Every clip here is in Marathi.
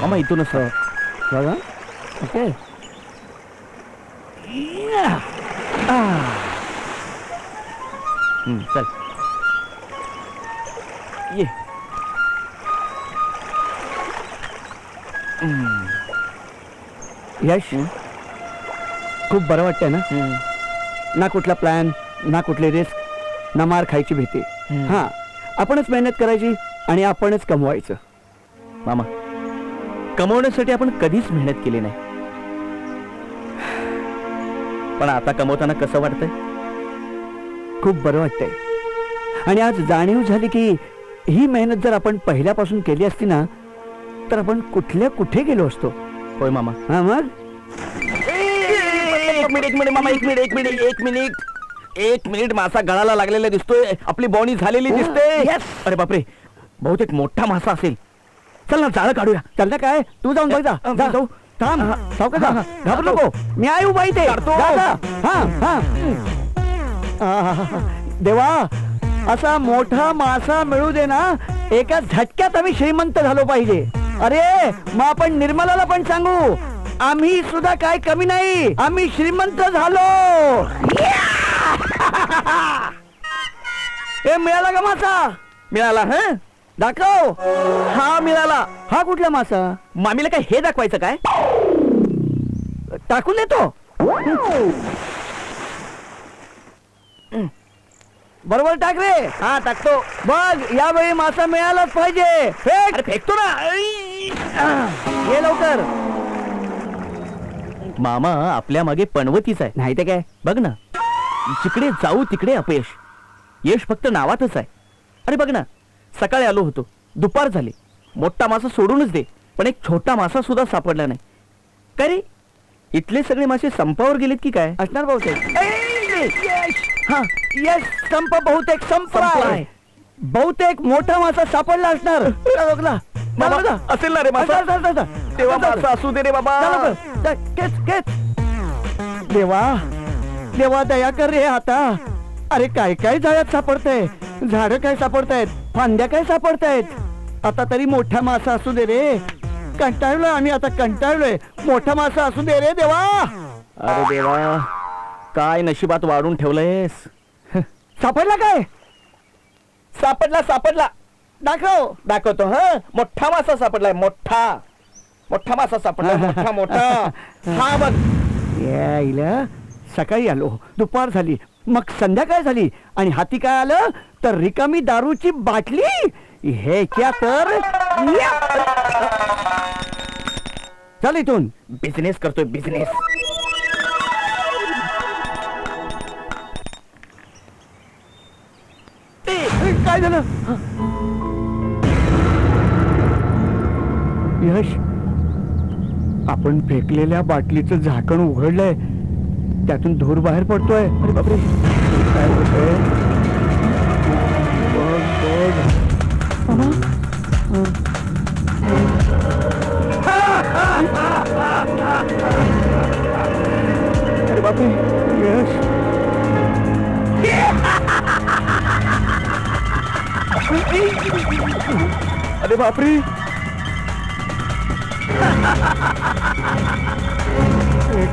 मामा इथूनच बघा ओके हम्म, चल ये यश? खूप बरं वाटतंय ना? ना कुठला प्लॅन ना कुठली रिस्क ना मार खायची भीती. हा आपणच मेहनत करायची आणि आपणच कमवायचं. मामा कमवण्यासाठी आपण कधीच मेहनत केली नाही. पण आता कमवताना कसं वाटतंय? खूप बरं वाटतंय. आणि आज जाणीव झाली की ही मेहनत जर आपण पहिल्यापासून केली असती ना तर आपण कुठल्या कुठे गेलो असतो? होय मामा. हा मग? एक मिनिट एक मिनिट मामा एक मिनिट एक मिनिट एक मिनिट. एक मिनिट मासा गळाला लागलेला दिसतोय. आपली बॉडी झालेली दिसते. Yes. अरे बापरे. बहुतेक मोठा मासा असेल. चल ना जाळं काढूया. चल ना काय? तू जाऊन बघ जा. अ, जा. जाऊ. थांब. सावकाश जा. घाबरू नको. मी आहे उभा इथे. काढतो. जा, जा. हा हा. आहा. देवा असा मोठा मासा मिळू दे ना एका झटक्यात आम्ही श्रीमंत झालो पाहिजे. अरे मग आपण निर्मलाला पण सांगू. आम्ही सुद्धा काय कमी नाही. आम्ही श्रीमंत झालो. ए मिळाला का मासा? मिळाला हा? दाखव. हा मिळाला. हा कुठला मासा? मामीला काय हे दाखवायचं काय? टाकून देतो. बरोबर टाक रे हा टाकतो. बघ यावेळी मासा मिळालाच पाहिजे. फेक! अरे फेकतो ना. ऐ. ये लवकर. मामा आपल्या मागे पणवतीच आहे. नाही ते काय? बघ ना. जिकडे जाऊ तिकडे अपयश. यश फक्त नावातच आहे. अरे बघ ना. सकाळी आलो होतो. दुपार झाली. मोठा मासा सोडूनच दे. पण एक छोटा मासा सुद्धा सापडला नाही. काय रे? इथले सगळे मासे संपावर गेलेत की काय? असणार बहुतेक यश! हा. यश संप बहुतेक संपलाय. संपलाय. बहुतेक मोठा मासा सापडला असणार. जा. जा. असेल ना रे मासा? जा, जा, जा. तेव्हा जा, जा, मासा असू दे रे बाबा. जा लवकर. जा, खेच, खेच. देवा देवा दया कर रे आता. अरे काय काय झाडात सापडतंय? झाड काय सापडतायत? फांद्या काय सापडतायत? आता तरी मोठा मासा असू दे रे. कंटाळलोय आम्ही आता कंटाळलोय. मोठा मासा असू दे रे देवा. अरे देवा. काय नशिबात वाढून ठेवलंयस? सापडला काय? सापडला सापडला. दाखव. दाखवतो ह. मोठा मासा सापडलाय मोठा. मोठा मासा सापडला मोठा मोठा. हा बघ. यायला सकाळी आलो. दुपार झाली. मग संध्याकाळ झाली. आणि हाती काय आलं? तर रिकामी दारूची बाटली. हे क्या तर चल इथून. बिझनेस करतोय बिझनेस काय झालं? यश आपण फेकलेल्या बाटलीचं झाकण उघडलंय. त्यातून धूर बाहेर पडतोय. अरे बापरे. काय होतंय? अरे बापरे यश. अरे बापरे.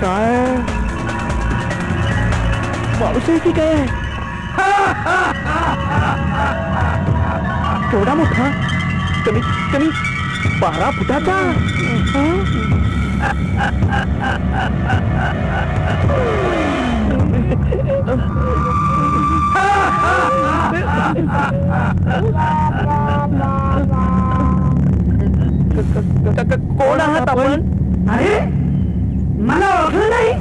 काय? माणूस आहे की काय? केवढा मोठा? कमी कमी बारा फुटाचा? कोण आहात आपण? अरे मला ओळखलं नाही?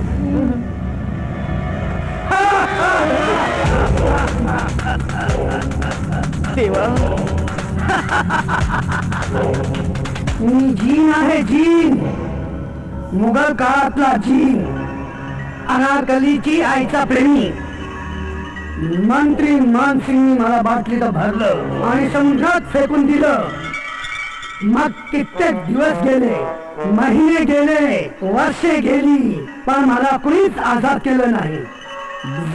देवा. मी जीन आहे जीन. मुघल काळातला जीन. अनारकलीची आईचा प्रेमी. मंत्री मानसिंगनी मला बाटलीत भरलं आणि समुद्रात फेकून दिलं. मग कित्येक दिवस गेले महिने गेले वर्षे गेली पण मला कुणीच आजाद केलं नाही.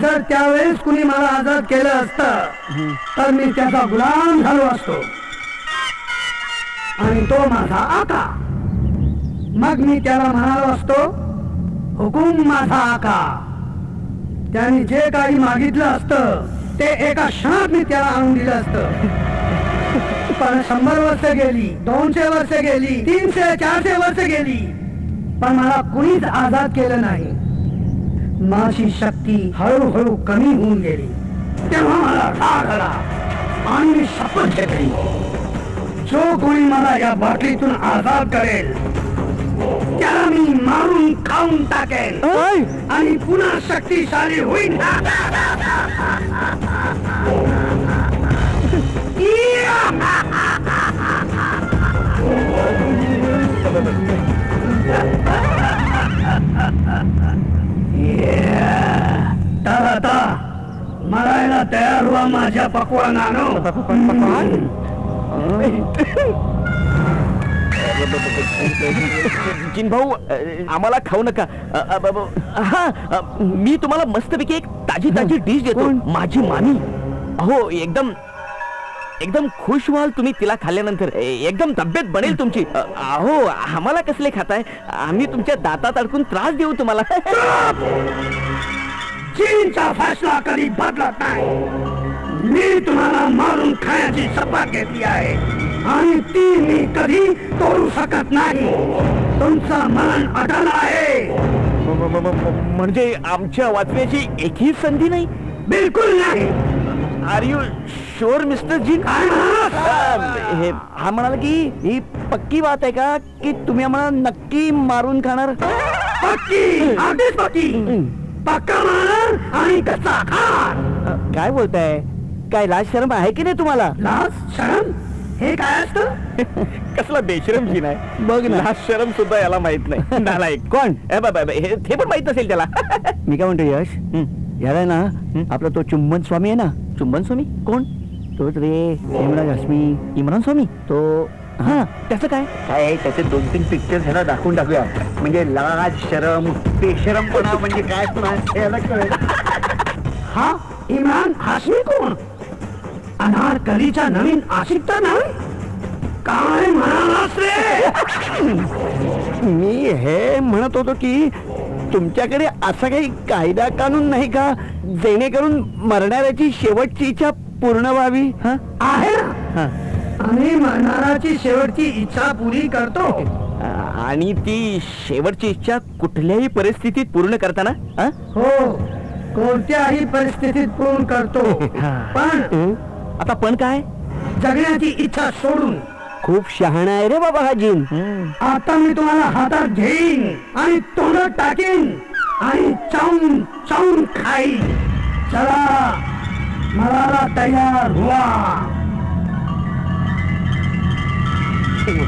जर त्यावेळेस कुणी मला आजाद केलं असतं तर मी त्याचा गुलाम झालो असतो. आणि तो माझा आका. मग मी त्याला म्हणालो असतो हुकुम माझा आका. त्याने जे काही मागितलं असतं ते एका क्षणात मी त्याला आणून दिलं असतं. पण शंभर वर्ष गेली दोनशे वर्ष गेली तीनशे चारशे वर्ष गेली. पण मला कुणीच आजाद केलं नाही. माझी शक्ती हळूहळू कमी होऊन गेली. तेव्हा मला राग आला आणि मी शपथ घेतली. जो कोणी मला या बाटलीतून आजाद करेल त्याला मी मारून खाऊन टाकेन. आणि पुन्हा शक्तिशाली होईल तर आता मरायला तयार व्हा माझ्या पकवानानो जिन भाऊ आम्हाला खाऊ नका. अ, अ, ब- ब- हा अ, मी तुम्हाला मस्तपैकी एक ताजी ताजी डिश देतो? माझी मामी. अहो एकदम एकदम खुश व्हाल तुम्ही तिला खाल्ल्यानंतर. एकदम तब्येत बनेल तुमची. अहो आम्हाला कसले खाताय? आम्ही तुमच्या दातात अडकून त्रास देऊ तुम्हाला. चीनचा फैसला कधी बदलत नाही. मी तुम्हाला मारून खाण्याची शपथ घेतली आहे. आणि ती मी कधी तोडू शकत नाही. तुमचं मन अटल आहे. म्हणजे आमच्या वाचण्याची एकही संधी नाही? बिलकुल नाही. आर यू शुअर मिस्टर म्हणालात? हे हा म्हणाला की ही पक्की बात आहे का की तुम्ही आम्हाला नक्की मारून खाणार? पक्की! अगदीच पक्की! पक्का मारणार आणि कच्चा खाणार! काय बोलताय? काय लाज शरम आहे की नाही तुम्हाला? लाज शरम? हे काय असतं? कसला बेशरम जिन आहे. बघ ना. लाज शरम सुद्धा याला माहीत नाही. नालायक कोण? हे ते पण माहीत असेल त्याला. मी काय म्हणतो यश? याला ना आपला तो चुंबन स्वामी आहे ना. चुंबन स्वामी? कोण? तोच रे हेमराज हसमी इम्रान स्वामी. तो हा त्याचं काय? काय त्याचे दोन तीन पिक्चर ह्याला दाखवून टाकूया. म्हणजे लाज शरम बेशरमपणा म्हणजे काय पण आहे याला कळेल. हा इम्रान हाशमी कोण? अनारकलीचा नवीन आशिक तर नाही? काय म्हणालास रे? मी हे म्हणत होतो की तुमच्याकडे असा काही कायदा कानून नाही का? जेणेकरून मरणाऱ्याची शेवटची इच्छा पूर्ण व्हावी? हा? आहे मरणाराची शेवटची इच्छा पुरी करतो. आणि ती शेवटची इच्छा कुठल्याही परिस्थितीत पूर्ण करताना? हा? हो कोणत्याही परिस्थितीत पूर्ण करतो. पण आता पण काय? जगण्याची इच्छा सोडून. खूप शहाणा आहे रे बाबा हा जीन. आता मी तुम्हाला हातात घेईन आणि तोंडात टाकीन आणि चावून चावून खाईन. चला. मला तयार व्हा.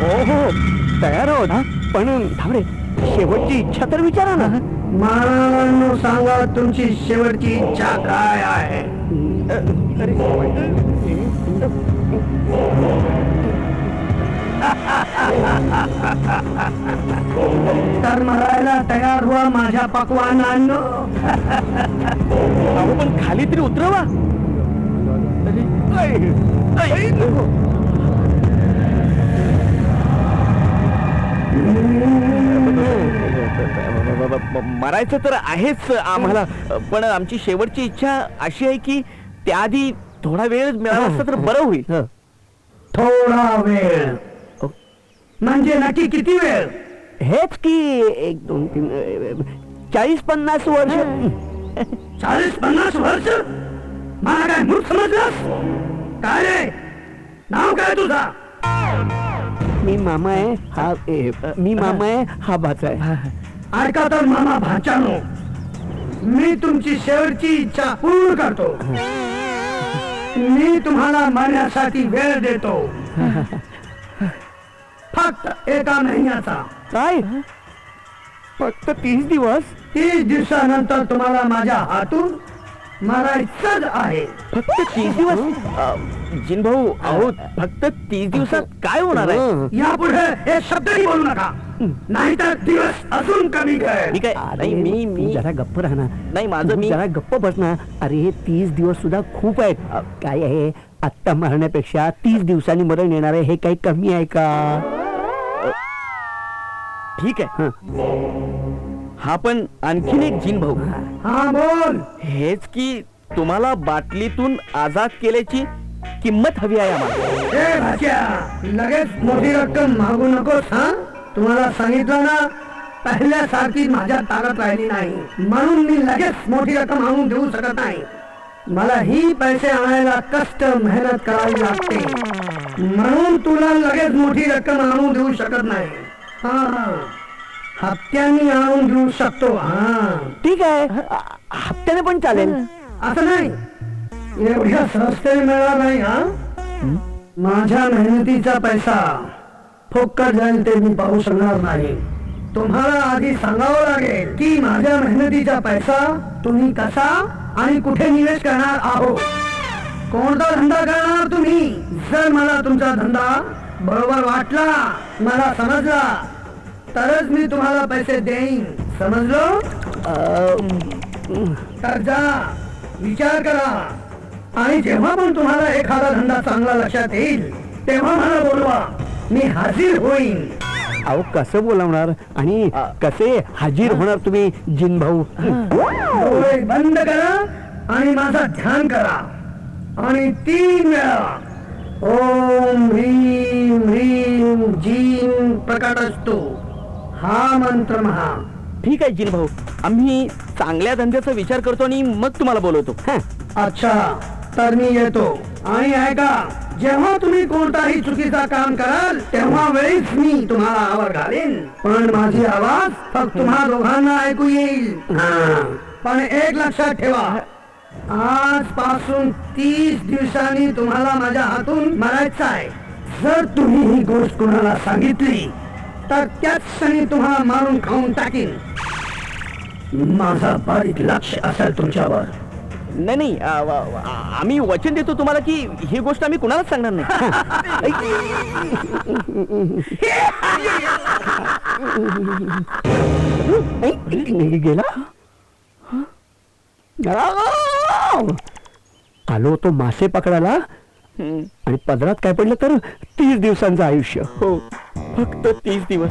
हो हो तयार आहोत हा? पण थांबरे शेवटची इच्छा तर विचारा ना. मला सांगा तुमची शेवटची इच्छा काय आहे? तर मरायला तयार व्हा माझ्या पकवानांनो. अहो पण खाली तरी उतरवा. मरायचं तर आहेच आम्हाला पण आमची शेवटची इच्छा अशी आहे की त्याआधी थोडा वेळ मिळाला असता तर बरं होईल. थोडा वेळ. म्हणजे नक्की किती वेळ? हेच की एक दोन तीन चाळीस पन्नास वर्ष. चाळीस पन्नास वर्ष? मला काय मूर्ख समजलास काय रे? नाव काय तुझा? मी मामा आहे हा ए, मी मामा आहे हा भाचा आहे. ऐका तर मामा भाच्यानो मी तुमची शेवटची इच्छा पूर्ण करतो. मी तुम्हाला मरण्यासाठी वेळ देतो. फक्त एका महिन्याचा. काय? फक्त तीस दिवस? तीस दिवसानंतर तुम्हाला माझ्या हातून मारायचंच आहे. फक्त तीस दिवस? जिन भाऊ अहो फक्त तीस दिवसात काय होणार आहे? यापुढे हे शब्दही बोलू नका. नाहीतर दिवस अजून कमी ठीक आहे. नाही मी मी जरा गप्प राहा ना. नाही माझं मी जरा गप्प बस ना. अरे हे तीस दिवस सुद्धा खूप आहेत. काय आहे? आत्ता मरण्यापेक्षा तीस दिवसांनी मरण येणार आहे हे काही कमी आहे का? ठीक आहे. हं. पण आणखीन एक जिन भाऊ. हा बोल. हेच की तुम्हाला बाटलीतून आजाद केल्याची किंमत हवी आहे आम्हाला. ए भाच्या लगेच मोठी रक्कम मागू नकोस हा? तुम्हाला सांगितलं ना पहिल्यासारखी माझ्या ताकद राहिली नाही. म्हणून मी लगेच मोठी रक्कम आणून देऊ शकत नाही. मला ही पैसे आणायला कष्ट मेहनत करावी लागते. म्हणून तुला लगेच मोठी रक्कम आणून देऊ शकत नाही. हा हा. हप्त्यानी आणून देऊ शकतो. हा. ठीक आहे. हप्त्याने पण चालेल. असं नाही. एवढ्या सहजतेने मिळणार नाही हा? माझ्या मेहनतीचा पैसा. फुकट जाईल ते मी पाहू शकणार नाही. तुम्हाला आधी सांगावं लागेल की माझ्या मेहनतीचा पैसा तुम्ही कसा आणि कुठे निवेश करणार आहोत. कोणता धंदा करणार तुम्ही? जर मला तुमचा धंदा बरोबर वाटला मला समजला तरच मी तुम्हाला पैसे देईन. समजलो? तर जा विचार करा. आणि जेव्हा पण तुम्हाला एखादा धंदा चांगला लक्षात येईल तेव्हा मला बोलवा. मी हाजीर होईन. अहो कसं बोलावणार? आणि कसे हजीर होणार तुम्ही जिन भाऊ डोळे बंद करा आणि माझा ध्यान करा. आणि तीन वेळा ओम ह्रीम ह्रीम जीम प्रकट असतो हा मंत्र महा. ठीक आहे जिन भाऊ आम्ही चांगल्या धंद्याचा विचार करतो आणि मग तुम्हाला बोलवतो. हं. अच्छा तर मी येतो. आणि ऐका जेव्हा तुम्ही कोणताही चुकीचा काम कराल तेव्हा वेळीच मी तुम्हाला आवर घालेन. पण माझी आवाज फक्त तुम्हा दोघांना ऐकू येईल. हा. पण एक लक्षात ठेवा आजपासून तीस दिवसांनी तुम्हाला माझ्या हातून मरायचं आहे. जर तुम्ही ही गोष्ट कुणाला सांगितली तर त्याच क्षणी तुम्हाला मारून खाऊन टाकीन माझा बारीक लक्ष असेल तुमच्यावर नाही नाही अ, व- व- आम्ही वचन देतो तुम्हाला की ही गोष्ट आम्ही कुणालाच सांगणार नाही ऐ, नाही गेला! आलो तो मासे पकडायला. आणि पदरात काय पडलं तर तीस दिवसांचं आयुष्य. हो. फक्त तीस दिवस.